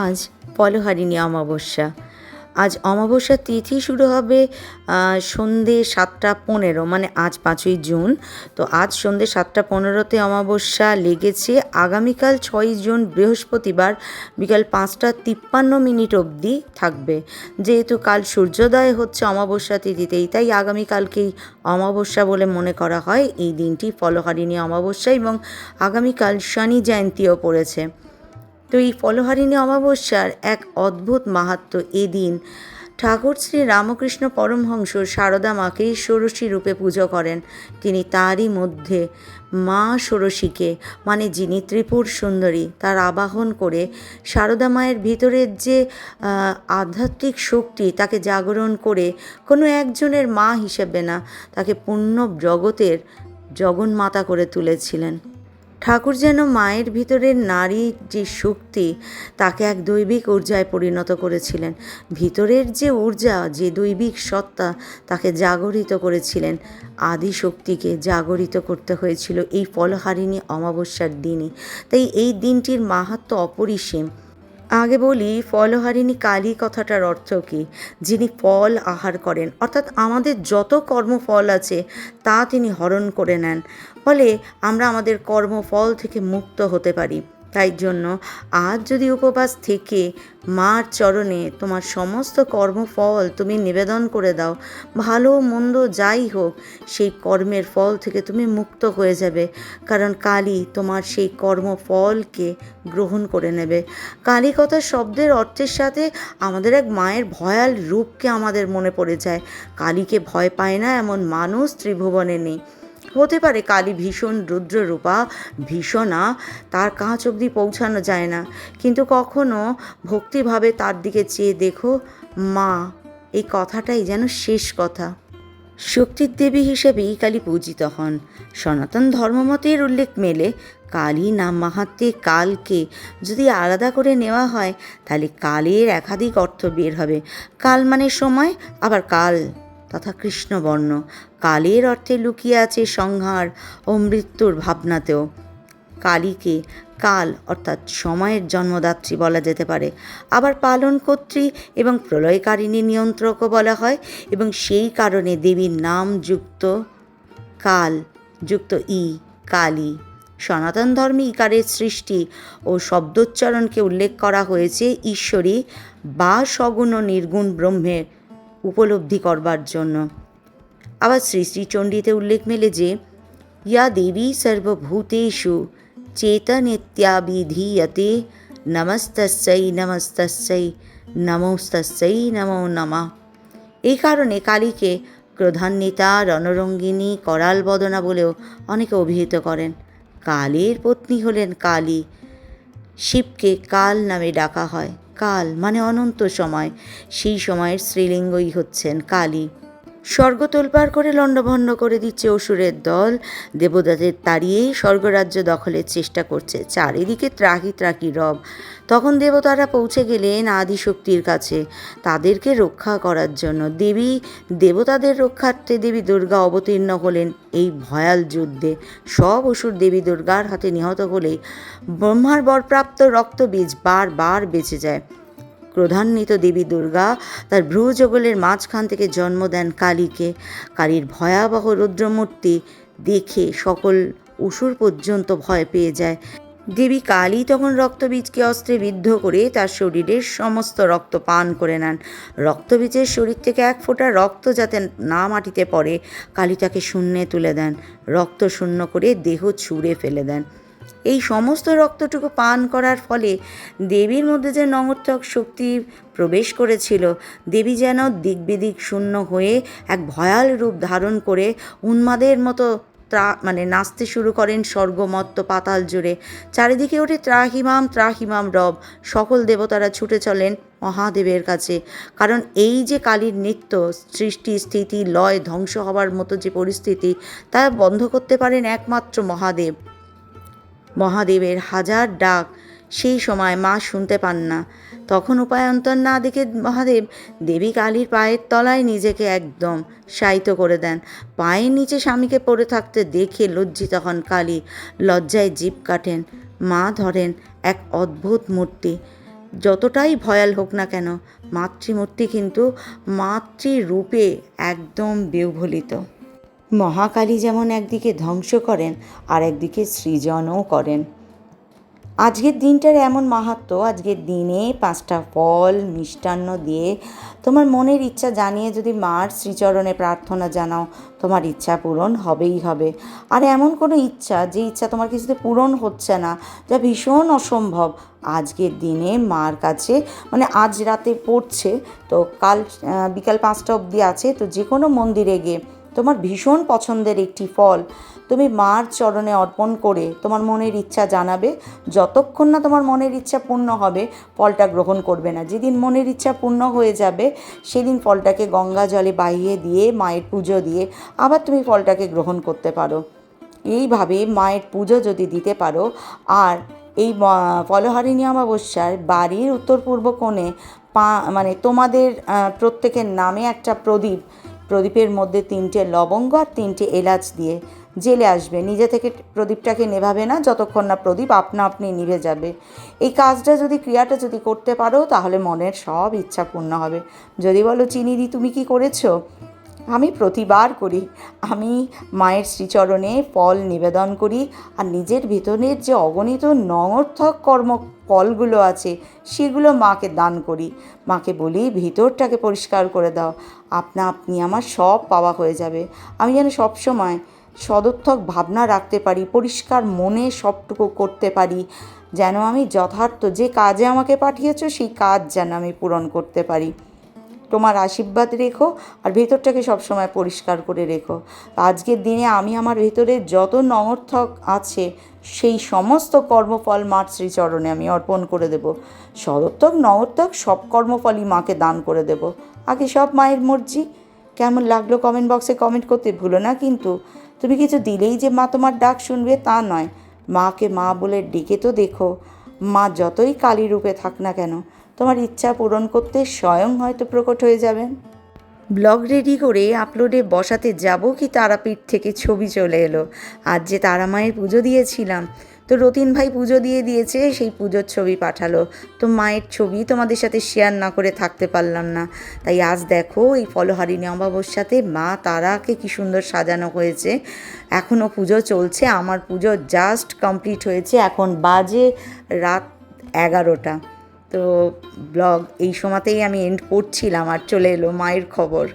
আজ পলহারিণী অমাবস্যা। আজ অমাবস্যার তিথি শুরু হবে সন্ধে সাতটা পনেরো মানে আজ পাঁচই জুন। তো আজ সন্ধে সাতটা পনেরোতে অমাবস্যা লেগেছে। আগামীকাল ছয়ই জুন বৃহস্পতিবার বিকাল পাঁচটা তিপ্পান্ন মিনিট অবধি থাকবে। যেহেতু কাল সূর্যোদয় হচ্ছে অমাবস্যা তিথিতেই, তাই আগামীকালকেই অমাবস্যা বলে মনে করা হয়। এই দিনটি ফলহারিণী অমাবস্যা এবং আগামীকাল শনি জয়ন্তীও পড়েছে। তো এই ফলহারিণী অমাবস্যার এক অদ্ভুত মাহাত্ম্য এদিন। ঠাকুর শ্রী রামকৃষ্ণ পরমহংস সারদা মাকেই ষোড়শী রূপে পুজো করেন। তিনি তারই মধ্যে মা ষোড়শীকে মানে যিনি ত্রিপুর সুন্দরী, তার আবাহন করে সারদা মায়ের ভিতরের যে আধ্যাত্মিক শক্তি, তাকে জাগরণ করে কোনো একজনের মা হিসেবে না, তাকে পূর্ণ জগতের জগন্মাতা করে তুলেছিলেন। ঠাকুর যেন মায়ের ভিতরের নারীর যে শক্তি, তাকে এক দৈবিক ঊর্জায় পরিণত করেছিলেন। ভিতরের যে ঊর্জা, যে দৈবিক সত্তা, তাকে জাগরিত করেছিলেন। আদি শক্তিকে জাগরিত করতে হয়েছিল এই ফলহারিণী অমাবস্যার দিনে তাই এই দিনটির মাহাত্ম অপরিসীম। আগে বলি, ফলহারিণী কালী কথাটার অর্থ কি? যিনি ফল আহার করেন। অর্থাৎ আমাদের যত কর্মফল আছে, তা তিনি হরণ করে নেন। ফলে আমরা আমাদের কর্মফল থেকে মুক্ত হতে পারি। তাই জন্য আজ যদি উপবাস থেকে মার চরণে তোমার সমস্ত কর্মফল তুমি নিবেদন করে দাও, ভালো মন্দ যাই হোক, সেই কর্মের ফল থেকে তুমি মুক্ত হয়ে যাবে, কারণ কালী তোমার সেই কর্মফলকে গ্রহণ করে নেবে। কালী কথা শব্দের অর্থের সাথে আমাদের এক মায়ের ভয়াল রূপকে আমাদের মনে পড়ে যায়। কালীকে ভয় পায় না এমন মানুষ ত্রিভুবনে নেই। হতে পারে কালী ভীষণ রুদ্ররূপা, ভীষণা, তার কাঁচ অবধি পৌঁছানো যায় না। কিন্তু কখনো ভক্তিভাবে তার দিকে চেয়ে দেখো, মা, এই কথাটাই যেন শেষ কথা। শক্তির দেবী হিসেবেই কালী পূজিত হন। সনাতন ধর্মমতের উল্লেখ মেলে, কালী নাম মাহাত্মে কালকে যদি আলাদা করে নেওয়া হয়, তাহলে কালের একাধিক অর্থ বের হবে। কাল মানে সময়, আবার কাল তথা কৃষ্ণবর্ণ। কালের অর্থে লুকিয়ে আছে সংহার ও মৃত্যুর ভাবনাতেও। কালীকে কাল অর্থাৎ সময়ের জন্মদাত্রী বলা যেতে পারে। আবার পালনকর্ত্রী এবং প্রলয়কারিণী নিয়ন্ত্রকও বলা হয় এবং সেই কারণে দেবীর নাম যুক্ত কাল, যুক্ত ই, কালী। সনাতন ধর্মে ইকারের সৃষ্টি ও শব্দোচ্চারণকে উল্লেখ করা হয়েছে ঈশ্বরী বা সগুণ ও নির্গুণ ব্রহ্মের উপলব্ধি করবার জন্য। আবার শ্রী শ্রী চণ্ডীতে উল্লেখ মেলে যে, ইয়া দেবী সর্বভূতেষু চেতনেত্যাবিধীয়তে নমস্তস্যৈ নমস্তস্যৈ নমস্তস্যৈ নমো নমঃ। এই কারণে কালীকে ক্রধান্বিতা রণরঙ্গিনী করাল বদনা বলেও অনেকে অভিহিত করেন। কালের পত্নী হলেন কালী। শিবকে কাল নামে ডাকা হয়। কাল মানে অনন্ত সময়। সেই সময়ের স্ত্রীলিঙ্গই হচ্ছেন কালী। স্বর্গ তোলপাড় করে লণ্ডভণ্ড করে দিচ্ছে অসুরের দল। দেবতাদের তাড়িয়েই স্বর্গরাজ্য দখলের চেষ্টা করছে। চারিদিকে ত্রাহি ত্রাহি রব। তখন দেবতারা পৌঁছে গেলেন আদিশক্তির কাছে। তাদেরকে রক্ষা করার জন্য দেবী, দেবতাদের রক্ষার্থে দেবী দুর্গা অবতীর্ণ হলেন এই ভয়াল যুদ্ধে। সব অসুর দেবী দুর্গার হাতে নিহত হলে ব্রহ্মার বরপ্রাপ্ত রক্তবীজ বারবার বেঁচে যায়। ক্রোধান্বিত দেবী দুর্গা তার ভ্রুযুগলের মাঝখান থেকে জন্ম দেন কালীকে। কালীর ভয়াবহ রুদ্রমূর্তি দেখে সকল অসুর পর্যন্ত ভয় পেয়ে যায়। দেবী কালী তখন রক্তবীজকে অস্ত্রে বিদ্ধ করে তার শরীরের সমস্ত রক্ত পান করে নেন। রক্তবীজের শরীর থেকে এক ফোঁটা রক্ত যাতে না মাটিতে পড়ে, কালী তাকে শূন্যে তুলে দেন। রক্ত শূন্য করে দেহ ছুঁড়ে ফেলে দেন। এই সমস্ত রক্তটুকু পান করার ফলে দেবীর মধ্যে যে নমর্থক শক্তি প্রবেশ করেছিল, দেবী যেন দিকবিদিক শূন্য হয়ে এক ভয়াল রূপ ধারণ করে উন্মাদের মতো ত্রা মানে নাচতে শুরু করেন স্বর্গমত্ত পাতাল জুড়ে। চারিদিকে ওঠে ত্রাহিমাম ত্রাহিমাম রব। সকল দেবতারা ছুটে চলেন মহাদেবের কাছে। কারণ এই যে কালীর নৃত্য সৃষ্টি, স্থিতি, লয়, ধ্বংস হবার মতো যে পরিস্থিতি, তা বন্ধ করতে পারেন একমাত্র মহাদেব। মহাদেবের হাজার ডাক সেই সময় মা শুনতে পান না। তখন উপায়ন্তর না দেখে মহাদেব দেবী কালীর পায়ের তলায় নিজেকে একদম শায়িত করে দেন। পায়ের নিচে স্বামীকে পড়ে থাকতে দেখে লজ্জিত হন কালী। লজ্জায় জীব কাটেন। মা ধরেন এক অদ্ভুত মূর্তি। যতটাই ভয়াল হোক না কেন, মাতৃমূর্তি কিন্তু মাতৃরূপে একদম বিহ্বলিত মহাকালী যেমন একদিকে ধ্বংস করেন আর একদিকে সৃজনও করেন। আজকের দিনটার এমন মাহাত্ম, আজকের দিনে পাঁচটা ফল, মিষ্টান্ন দিয়ে তোমার মনের ইচ্ছা জানিয়ে যদি মার শ্রীচরণে প্রার্থনা জানাও, তোমার ইচ্ছা পূরণ হবেই হবে। আর এমন কোনো ইচ্ছা, যে ইচ্ছা তোমার কিছুতে পূরণ হচ্ছে না, যা ভীষণ অসম্ভব, আজকের দিনে মার কাছে মানে আজ রাতে পড়ছে, তো কাল বিকাল পাঁচটা অবধি আছে, তো যে কোনো মন্দিরে গিয়ে তোমার ভীষণ পছন্দের একটি ফল। তুমি মার চরণে অর্পণ করে তোমার মনের ইচ্ছা জানাবে। যতক্ষণ না তোমার মনের ইচ্ছা পূর্ণ হবে, ফলটা গ্রহণ করবে না। যেদিন মনের ইচ্ছা পূর্ণ হয়ে যাবে, সেদিন ফলটাকে গঙ্গা জলে বাইয়ে দিয়ে, মায়ের পুজো দিয়ে আবার তুমি ফলটাকে গ্রহণ করতে পারো। এইভাবে মায়ের পুজো যদি দিতে পারো, আর এই ফলহারিণী অমাবস্যার বাড়ির উত্তর পূর্ব কোণে পা মানে তোমাদের প্রত্যেকের নামে একটা প্রদীপ প্রদীপের মধ্যে তিনটে লবঙ্গ আর তিনটে এলাচ দিয়ে জেলে আসবে। নিজে থেকে প্রদীপটাকে নেভাবে না, যতক্ষণ না প্রদীপ আপনা আপনি নিভে যাবে। এই কাজটা যদি, ক্রিয়াটা যদি করতে পারো, তাহলে মনের সব ইচ্ছা পূর্ণ হবে। যদি বলো চিনি দি তুমি কি করেছ? আমি প্রতিবার করি। আমি মায়ের শ্রীচরণে ফল নিবেদন করি আর নিজের ভিতরের যে অগণিত নঙর্থক কর্ম ফলগুলো আছে, সেগুলো মাকে দান করি। মাকে বলি, ভিতরটাকে পরিষ্কার করে দাও। আপনা আপনি আমার সব পাওয়া হয়ে যাবে। আমি যেন সবসময় সদর্থক ভাবনা রাখতে পারি, পরিষ্কার মনে সবটুকু করতে পারি। যেন আমি যথার্থ যে কাজে আমাকে পাঠিয়েছ, সেই কাজ যেন আমি পূরণ করতে পারি। তোমার আশীর্বাদ রেখো আর ভেতরটাকে সবসময় পরিষ্কার করে রেখো। আজকের দিনে আমি আমার ভেতরে যত নমর্থক আছে, সেই সমস্ত কর্মফল মার শ্রীচরণে আমি অর্পণ করে দেব। সদর্থক নমর্থক সব কর্মফলই মাকে দান করে দেব। আগে সব মায়ের মর্জি। কেমন লাগল কমেন্ট বক্সে কমেন্ট করতে ভুলো না কিন্তু, তুমি কিছু দিলেই যে মা তোমার ডাক শুনবে তা নয়। মাকে মা বলে ডেকে তো দেখো। মা যতই কালী রূপে থাক না কেন তোমার ইচ্ছা পূরণ করতে স্বয়ং হয়তো প্রকট হয়ে যাবেন ব্লগ রেডি করে আপলোডে বসাতে যাব কি তারাপীঠ থেকে ছবি চলে এলো। আজ যে তারা মায়ের পুজো দিয়েছিলাম, তো রতিন ভাই পুজো দিয়ে দিয়েছে, সেই পুজোর ছবি পাঠালো। তো মায়ের ছবি তোমাদের সাথে শেয়ার না করে থাকতে পারলাম না। তাই আজ দেখো এই ফলহারিণী সাথে মা তারাকে কি সুন্দর সাজানো হয়েছে। এখনও পুজো চলছে, আমার পুজো জাস্ট কমপ্লিট হয়েছে। এখন বাজে রাত এগারোটা। তো ব্লগ এই সময়তেই আমি এন্ড করছিলাম আর চলে এলো মায়ের খবর।